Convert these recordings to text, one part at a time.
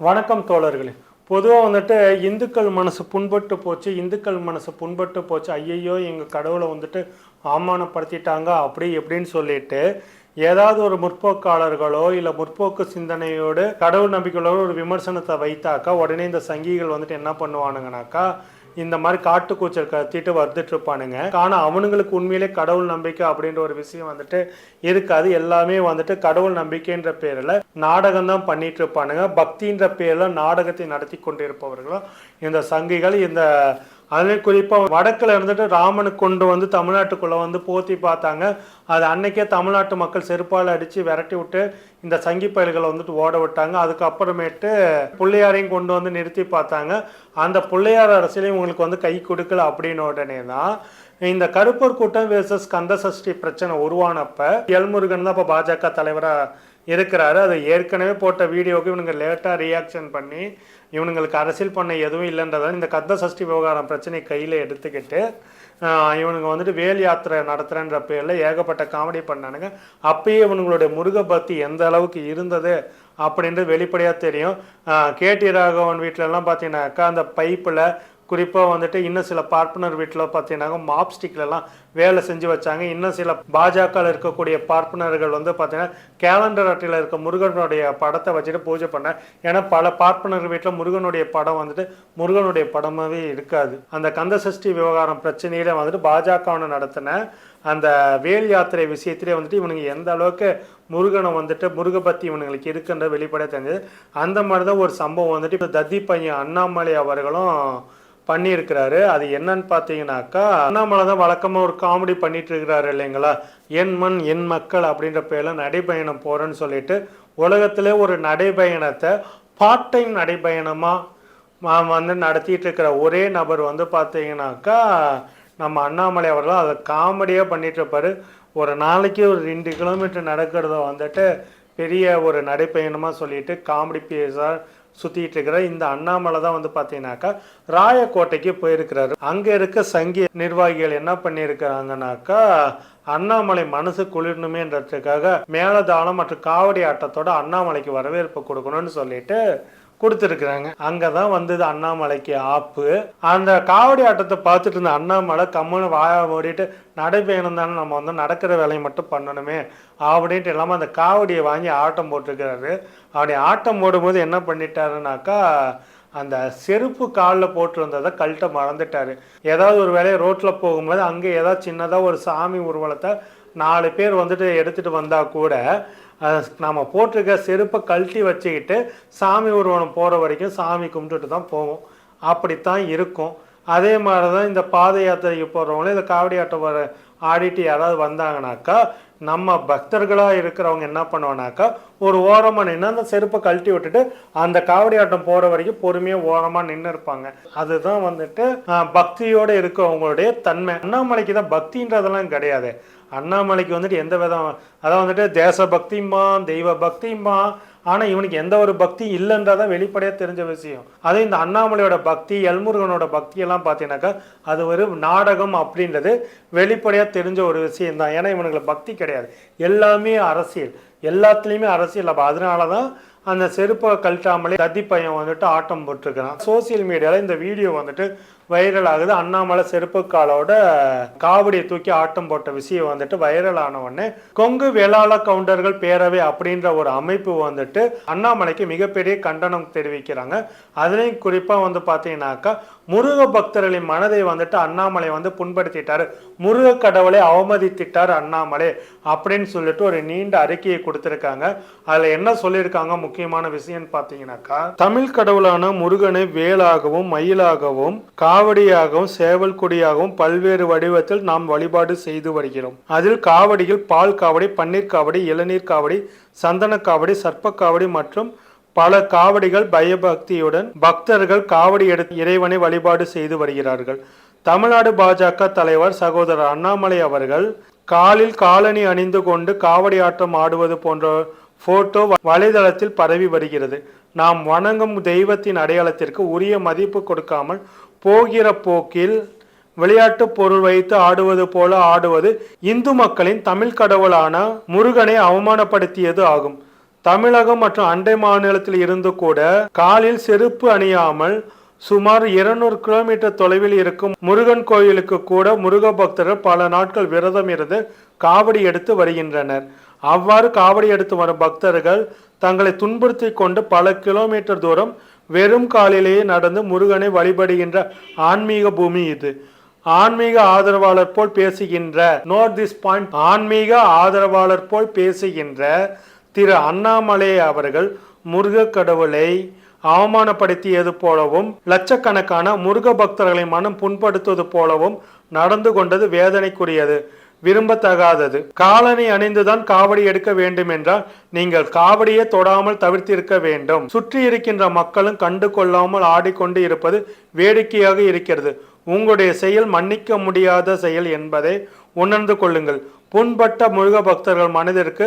வணக்கம் தோழர்களே. பொதுவாக வந்துட்டு இந்துக்கள் மனசு புண்பட்டு போச்சு இந்துக்கள் மனசு புண்பட்டு போச்சு ஐயையோ எங்கள் கடவுளை வந்துட்டு அவமானப்படுத்திட்டாங்க அப்படி எப்படின்னு சொல்லிட்டு ஏதாவது ஒரு முற்போக்காளர்களோ இல்லை முற்போக்கு சிந்தனையோடு கடவுள் நம்பிக்கையோட ஒரு விமர்சனத்தை வைத்தாக்கா உடனே இந்த சங்கிகள் வந்துட்டு என்ன பண்ணுவானுங்கனாக்கா இந்த மாதிரி காட்டுக்கூச்சல் கத்திட்டு வந்துட்டு இருப்பானுங்க ஆனால் அவனுங்களுக்கு உண்மையிலே கடவுள் நம்பிக்கை அப்படின்ற ஒரு விஷயம் வந்துட்டு இருக்காது. எல்லாமே வந்துட்டு கடவுள் நம்பிக்கைன்ற பேரில் நாடகம் தான் பண்ணிட்டு இருப்பானுங்க பக்தின்ற பேரில் நாடகத்தை நடத்தி கொண்டிருப்பவர்களும் இந்த சங்கிகள் இந்த அதுலேயும் குறிப்பாக வடக்கில் இருந்துட்டு ராமனு கொண்டு வந்து தமிழ்நாட்டுக்குள்ளே வந்து போத்தி பார்த்தாங்க. அது அன்னைக்கே தமிழ்நாட்டு மக்கள் செருப்பால் அடித்து விரட்டி விட்டு இந்த சங்கி பயல்களை வந்துட்டு ஓட விட்டாங்க. அதுக்கப்புறமேட்டு பிள்ளையாரையும் கொண்டு வந்து நிறுத்தி பார்த்தாங்க. அந்த பிள்ளையார் அரசியலையும் உங்களுக்கு வந்து கை கொடுக்கல அப்படின்னு உடனே தான் இந்த கருப்பர் கூட்டம் வேர்சஸ் கந்த சஷ்டி பிரச்சனை உருவானப்ப எல்முருகன் தான் இப்போ பாஜக தலைவராக இருக்கிறாரு. அது ஏற்கனவே போட்ட வீடியோவுக்கு இவனுங்க லேட்டாக ரியாக்ஷன் பண்ணி இவனுங்களுக்கு அரசியல் பண்ண எதுவும் இல்லைன்றதால் இந்த கந்த சஷ்டி விவகாரம் பிரச்சனை கையில் எடுத்துக்கிட்டு இவனுங்க வந்துட்டு வேல் யாத்திரை நடத்துகிறேன்ற பேரில் ஏகப்பட்ட காமெடி பண்ணானுங்க. அப்பயே இவனுங்களுடைய முருக பக்தி எந்த அளவுக்கு இருந்தது அப்படின்றது வெளிப்படையாக தெரியும். கேடி ராகவன் வீட்டிலலாம் பார்த்தீங்கன்னாக்கா அந்த பைப்பில் குறிப்பாக வந்துட்டு இன்னும் சில பார்ப்பனர் வீட்டில் பார்த்தீங்கன்னா மாப்ஸ்டிக்லலாம் வேலை செஞ்சு வச்சாங்க. இன்னும் சில பாஜகவில் இருக்கக்கூடிய பார்ப்பனர்கள் வந்து பார்த்தீங்கன்னா கேலண்டர் அட்டையில் இருக்க முருகனுடைய படத்தை வச்சுட்டு பூஜை பண்ண ஏன்னா பல பார்ப்பனர் வீட்டில் முருகனுடைய படம் வந்துட்டு முருகனுடைய படமாகவே இருக்காது. அந்த கந்த சஷ்டி விவகாரம் பிரச்சனையில வந்துட்டு பாஜகவை நடத்தின அந்த வேல் யாத்திரை விஷயத்திலே வந்துட்டு இவனுங்க எந்த அளவுக்கு முருகனை வந்துட்டு முருகபத்தி இவனுங்களுக்கு இருக்குன்ற வெளிப்படையாக தெரிஞ்சது. அந்த மாதிரி தான் ஒரு சம்பவம் வந்துட்டு இப்போ தத்தி பையன் அண்ணாமலை அவர்களும் பண்ணியிருக்கிறாரு. அது என்னன்னு பார்த்தீங்கன்னாக்கா அண்ணாமலை தான் வழக்கமாக ஒரு காமெடி பண்ணிட்டு இருக்கிறாரு இல்லைங்களா? என் மண் என் மக்கள் அப்படின்ற பேரில் நடைபயணம் போகிறேன்னு சொல்லிட்டு உலகத்திலே ஒரு நடைபயணத்தை பார்ட் டைம் நடைபயணமாக வந்து நடத்திட்டு இருக்கிற ஒரே நபர் வந்து பார்த்தீங்கன்னாக்கா நம்ம அண்ணாமலை அவர்கள் அதை காமெடியாக பண்ணிட்டு இருப்பாரு ஒரு நாளைக்கு ஒரு ரெண்டு கிலோமீட்டர் நடக்கிறத வந்துட்டு பெரிய ஒரு நடைப்பயணமாக சொல்லிட்டு காமெடி பேஸாக சுற்றிட்டு இருக்கிற இந்த அண்ணாமலை தான் வந்து பார்த்தீங்கன்னாக்கா ராயக்கோட்டைக்கு போயிருக்கிறாரு. அங்கே இருக்க சங்கி நிர்வாகிகள் என்ன பண்ணியிருக்கிறாங்கனாக்கா அண்ணாமலை மனசு குளிரணுமேன்றதுக்காக மேலதாளம் மற்றும் காவடி ஆட்டத்தோட அண்ணாமலைக்கு வரவேற்பு கொடுக்கணும்னு சொல்லிட்டு கொடுத்துருக்குறாங்க. அங்கே தான் வந்தது அண்ணாமலைக்கு ஆப்பு. அந்த காவடி ஆட்டத்தை பார்த்துட்டு இருந்த அண்ணாமலை கம்முன்னு வாய ஓடிட்டு நடைபயணம் தானே நம்ம வந்து நடக்கிற வேலையை மட்டும் பண்ணணுமே அப்படின்ட்டு இல்லாமல் அந்த காவடியை வாங்கி ஆட்டம் போட்டிருக்கிறாரு. அப்படி ஆட்டம் போடும்போது என்ன பண்ணிட்டாருனாக்கா அந்த செருப்பு காலில் போட்டிருந்ததை கழட்ட மறந்துட்டாரு. ஏதாவது ஒரு வேலையை ரோட்டில் போகும்போது அங்கே ஏதாவது சின்னதாக ஒரு சாமி ஊர்வலத்தை நாலு பேர் வந்துட்டு எடுத்துகிட்டு வந்தால் கூட நாம் போட்டிருக்க செருப்பை கழட்டி வச்சுக்கிட்டு சாமி ஊர்வலம் போகிற வரைக்கும் சாமி கும்பிட்டுட்டு தான் போவோம். அப்படித்தான் இருக்கும். அதே மாதிரி தான் இந்த பாத யாத்திரைக்கு போகிறவங்களும் இந்த காவடி ஆட்டம் வர ஆடிட்டு யாராவது வந்தாங்கனாக்கா நம்ம பக்தர்களாக இருக்கிறவங்க என்ன பண்ணுவானாக்கா ஒரு ஓரமாக நின்று அந்த செருப்பை கழட்டி விட்டுட்டு அந்த காவடி ஆட்டம் போகிற வரைக்கும் பொறுமையாக ஓரமாக நின்று இருப்பாங்க. அதுதான் வந்துட்டு பக்தியோடு இருக்கிறவங்களுடைய இருக்கவங்களுடைய தன்மை. அண்ணாமலைக்கு தான் பக்தின்றதெல்லாம் கிடையாது. அண்ணாமலைக்கு வந்துட்டு எந்த விதம் அதான் வந்துட்டு தேச பக்தியுமா தெய்வ பக்தியுமா ஆனால் இவனுக்கு எந்த ஒரு பக்தி இல்லைன்றதான் வெளிப்படையாக தெரிஞ்ச விஷயம். அதே இந்த அண்ணாமலையோட பக்தி எல்முருகனோட பக்தி எல்லாம் பார்த்தீங்கன்னாக்கா அது ஒரு நாடகம் அப்படின்றது வெளிப்படையாக தெரிஞ்ச ஒரு விஷயம் தான் ஏன்னா இவனுக்கு பக்தி கிடையாது. எல்லாமே அரசியல். எல்லாத்துலேயுமே அரசியல். அப்போ அதனால தான் அந்த செருப்பை கழட்டாமலே தத்தி பையன் வந்துட்டு ஆட்டம் போட்டிருக்கிறான். சோசியல் மீடியாவில் இந்த வீடியோ வந்துட்டு வைரல் ஆகுது அண்ணாமலை செருப்புக்காலோட காவடியை தூக்கி ஆட்டம் போட்ட விஷயம் வந்துட்டு வைரல் ஆன உடனே கொங்கு வேளாள கவுண்டர்கள் பேரவை அப்படின்ற ஒரு அமைப்பு வந்துட்டு அண்ணாமலைக்கு மிகப்பெரிய கண்டனம் தெரிவிக்கிறாங்க. அதுலேயும் குறிப்பாக வந்து பார்த்தீங்கன்னாக்கா முருக பக்தர்களின் மனதை வந்துட்டு அண்ணாமலை வந்து புண்படுத்திட்டாரு. முருக கடவுளை அவமதித்திட்டார் அண்ணாமலை அப்படின்னு சொல்லிட்டு ஒரு நீண்ட அறிக்கையை கொடுத்துருக்காங்க. அதில் என்ன சொல்லியிருக்காங்க? முக்கியமான விஷயம்னு பார்த்தீங்கன்னாக்கா தமிழ் கடவுளான முருகனை வேலாகவும் மயிலாகவும் கா காவடியாகவும் சேவல் கொடியாகவும் பல்வேறு வடிவத்தில் நாம் வழிபாடு செய்து வருகிறோம். அதில் காவடியில் பால் காவடி பன்னீர் காவடி இளநீர் காவடி சந்தன காவடி சர்ப்ப காவடி மற்றும் பல காவடிகள் பயபக்தியுடன் பக்தர்கள் காவடி எடுத்து இறைவனை வழிபாடு செய்து வருகிறார்கள். தமிழ்நாடு பாஜக தலைவர் சகோதரர் அண்ணாமலை அவர்கள் காலில் காலணி அணிந்து கொண்டு காவடி ஆட்டம் ஆடுவது போன்ற போட்டோ வலைதளத்தில் பரவி வருகிறது. நாம் வணங்கும் தெய்வத்தின் அடையாளத்திற்கு உரிய மதிப்பு கொடுக்காமல் போகிற போக்கில் விளையாட்டு பொருள் வைத்து ஆடுவது போல ஆடுவது இந்து மக்களின் தமிழ் கடவுளான முருகனை அவமானப்படுத்தியது ஆகும். தமிழகம் மற்றும் அண்டை மாநிலத்தில் இருந்து கூட காலில் செருப்பு அணியாமல் சுமார் 200 கிலோமீட்டர் தொலைவில் இருக்கும் முருகன் கோயிலுக்கு கூட முருக பக்தர்கள் பல நாட்கள் விரதம் இருந்து காவடி எடுத்து வருகின்றனர். அவ்வாறு காவடி எடுத்து வரும் பக்தர்கள் தங்களை துன்புறுத்தி கொண்டு பல கிலோமீட்டர் தூரம் வெறும் காலிலேயே நடந்து முருகனை வழிபடுகின்ற ஆன்மீக பூமி இது. ஆன்மீக ஆதரவாளர் போல் பேசுகின்ற நோட் திஸ் பாயிண்ட் ஆன்மீக ஆதரவாளர் போல் பேசுகின்ற திரு அண்ணாமலை அவர்கள் முருக கடவுளை அவமானப்படுத்தியது போலவும் லட்சக்கணக்கான முருக பக்தர்களை மனம் புண்படுத்துவது போலவும் நடந்து கொண்டது வேதனைக்குரியது. விரும்பத்தகாதது. காலணி அணிந்துதான் காவடி எடுக்க வேண்டும் என்றால் நீங்கள் காவடியே தொடாமல் தவிர்த்திருக்க வேண்டும். சுற்றி இருக்கின்ற மக்களும் கண்டு கொள்ளாமல் ஆடிக்கொண்டு இருப்பது வேடிக்கையாக இருக்கிறது. உங்களுடைய செயல் மன்னிக்க முடியாத செயல் என்பதை உணர்ந்து கொள்ளுங்கள். புண்பட்ட முருக பக்தர்கள் மனதிற்கு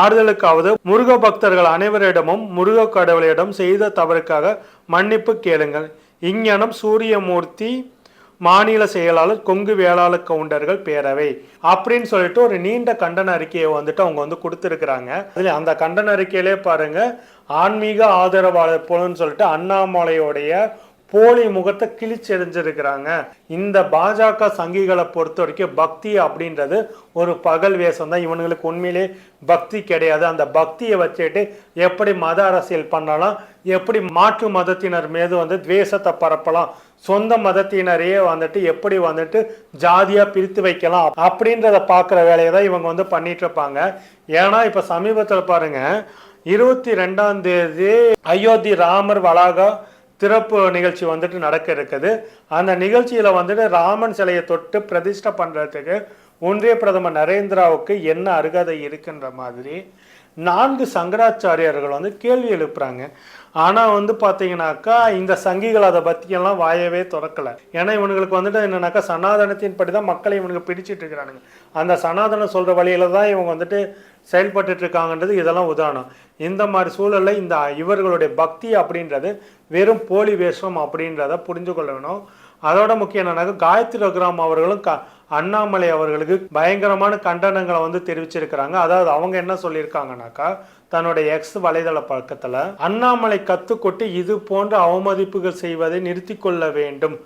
ஆறுதலுக்காவது முருக பக்தர்கள் அனைவரிடமும் முருக கடவுளிடம் செய்த தவறுக்காக மன்னிப்பு கேளுங்கள். இங்ஞானம் சூரியமூர்த்தி மாநில செயலாளர் கொங்கு வேளாளர் கவுண்டர்கள் பேரவை அப்படின்னு சொல்லிட்டு ஒரு நீண்ட கண்டன அறிக்கையை வந்துட்டு அவங்க வந்து கொடுத்துருக்குறாங்க. அதில் அந்த கண்டன அறிக்கையிலே பாருங்க ஆன்மீக ஆதரவாளர் போலன்னு சொல்லிட்டு அண்ணாமலையோடைய போலி முகத்தை கிழிச்செறிஞ்சிருக்கிறாங்க. இந்த பாஜக சங்கிகளை பொறுத்த வரைக்கும் பக்தி அப்படின்றது ஒரு பகல் வேஷம் தான். இவனுங்களுக்கு உண்மையிலே பக்தி கிடையாது. அந்த பக்தியை வச்சுட்டு எப்படி மத அரசியல் பண்ணலாம்? எப்படி மாற்று மதத்தினர் மீது வந்து துவேஷத்தை பரப்பலாம்? சொந்த மதத்தினரையே வந்துட்டு எப்படி வந்துட்டு ஜாதியாக பிரித்து வைக்கலாம்? அப்படின்றத பார்க்குற வேலையை தான் இவங்க வந்து பண்ணிட்டு இருப்பாங்க. ஏன்னா இப்போ சமீபத்தில் பாருங்க இருபத்தி ரெண்டாம் தேதி அயோத்தி ராமர் வளாக திறப்பு நிகழ்ச்சி வந்துட்டு நடக்க இருக்குது. அந்த நிகழ்ச்சியில வந்துட்டு ராமன் சிலையை தொட்டு பிரதிஷ்டை பண்றதுக்கு ஒன்றிய பிரதமர் நரேந்திராவுக்கு என்ன அருகதை இருக்குன்ற மாதிரி நான்கு சங்கராச்சாரியர்கள் வந்து கேள்வி எழுப்புறாங்க. ஆனால் வந்து பார்த்தீங்கன்னாக்கா இந்த சங்கிகள் அதை பற்றியெல்லாம் வாயவே திறக்கலை. ஏன்னா இவனுங்களுக்கு வந்துட்டு என்னன்னாக்கா சனாதனத்தின் படி தான் மக்களை இவனுக்கு பிடிச்சிட்டு இருக்கிறானுங்க. அந்த சனாதனம் சொல்கிற வழியில தான் இவங்க வந்துட்டு செயல்பட்டு இருக்காங்கன்றது இதெல்லாம் உதாரணம். இந்த மாதிரி சூழலில் இந்த இவர்களுடைய பக்தி அப்படின்றது வெறும் போலி வேஷம் அப்படின்றத புரிஞ்சு கொள்ள வேணும் அதோட முக்கியம் என்னன்னா காயத்ரி ரகுராம் அவர்களும் க அண்ணாமலை அவர்களுக்கு பயங்கரமான கண்டனங்களை வந்து தெரிவிச்சிருக்கிறாங்க. அதாவது அவங்க என்ன சொல்லியிருக்காங்கனாக்கா தன்னுடைய எக்ஸ் வலைதள பக்கத்தில் அண்ணாமலை கத்துக்கொட்டு இது போன்ற அவமதிப்புகள் செய்வதை நிறுத்தி கொள்ள வேண்டும்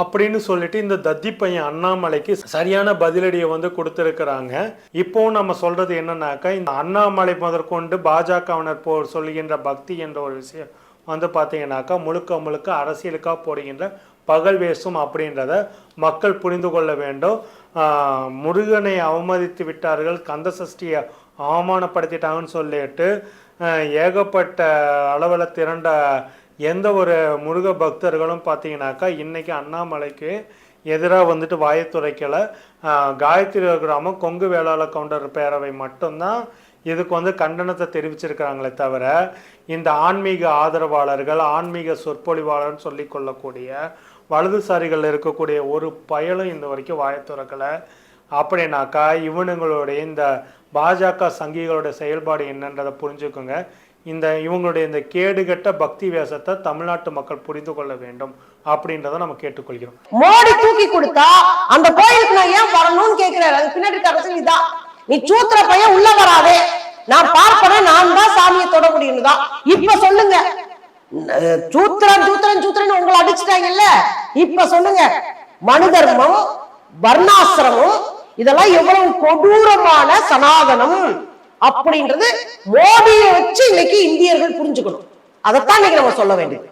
அப்படின்னு சொல்லிட்டு இந்த தத்தி பையன் அண்ணாமலைக்கு சரியான பதிலடியை வந்து கொடுத்துருக்குறாங்க. இப்போவும் நம்ம சொல்றது என்னன்னாக்கா இந்த அண்ணாமலை முதற்கொண்டு பாஜகவினர் போ சொல்லுகின்ற பக்தி என்ற ஒரு விஷயம் வந்து பார்த்தீங்கன்னாக்கா முழுக்க முழுக்க அரசியலுக்காக போடுகின்ற பகல் வேசும் அப்படின்றத மக்கள் புரிந்து கொள்ள வேண்டும். முருகனை அவமதித்து விட்டார்கள் கந்த சஷ்டியை அவமானப்படுத்திட்டாங்கன்னு சொல்லிட்டு ஏகப்பட்ட அளவில் திரண்ட எந்த ஒரு முருக பக்தர்களும் பார்த்தீங்கன்னாக்கா இன்றைக்கி அண்ணாமலைக்கு எதிராக வந்துட்டு வாயத்துறைக்கலை காயத்ரி கிராமம் கொங்கு வேளாளர் கவுண்டர் பேரவை மட்டும்தான் இதுக்கு வந்து கண்டனத்தை தெரிவிச்சிருக்கிறாங்களே தவிர இந்த ஆன்மீக ஆதரவாளர்கள் ஆன்மீக சொற்பொழிவாளர்னு சொல்லி கொள்ளக்கூடிய வலதுசாரிகளில் இருக்கக்கூடிய ஒரு பயலும் இந்த வரைக்கும் வாய திறக்கலை. அப்படின்னாக்கா இவனுங்களுடைய இந்த பாஜக சங்கிகளோட செயல்பாடு என்னன்றதை புரிஞ்சுக்குங்க. இந்த இவங்களுடைய இந்த கேடுகட்ட பக்தி வேஷத்தை தமிழ்நாட்டு மக்கள் புரிந்து கொள்ள வேண்டும் அப்படின்றத நம்ம கேட்டுக்கொள்கிறோம். மோடி தூக்கி கொடுத்தா அந்த கோயிலுக்கு நான் ஏன் வரணும்னு கேட்கிறாரு. அது பின்னாடி இருக்க அரசியல் இதான். நீ சூத்திர பையன் உள்ள வராதே. நான் பார்ப்பேன் நான் தான் சாமியை தொட முடியும் தான். இப்ப சொல்லுங்க. சூத்திரன் சூத்திரன் சூத்திரன் உங்களை அடிச்சுட்டாங்கல்ல? இப்ப சொல்லுங்க. மனுதர்மம் வர்ணாசிரமம் இதெல்லாம் எவ்வளவு கொடூரமான சனாதனம் அப்படின்றது மோடியை வச்சு இன்னைக்கு இந்தியர்கள் புரிஞ்சுக்கணும். அதைத்தான் இன்னைக்கு நம்ம சொல்ல வேண்டியது.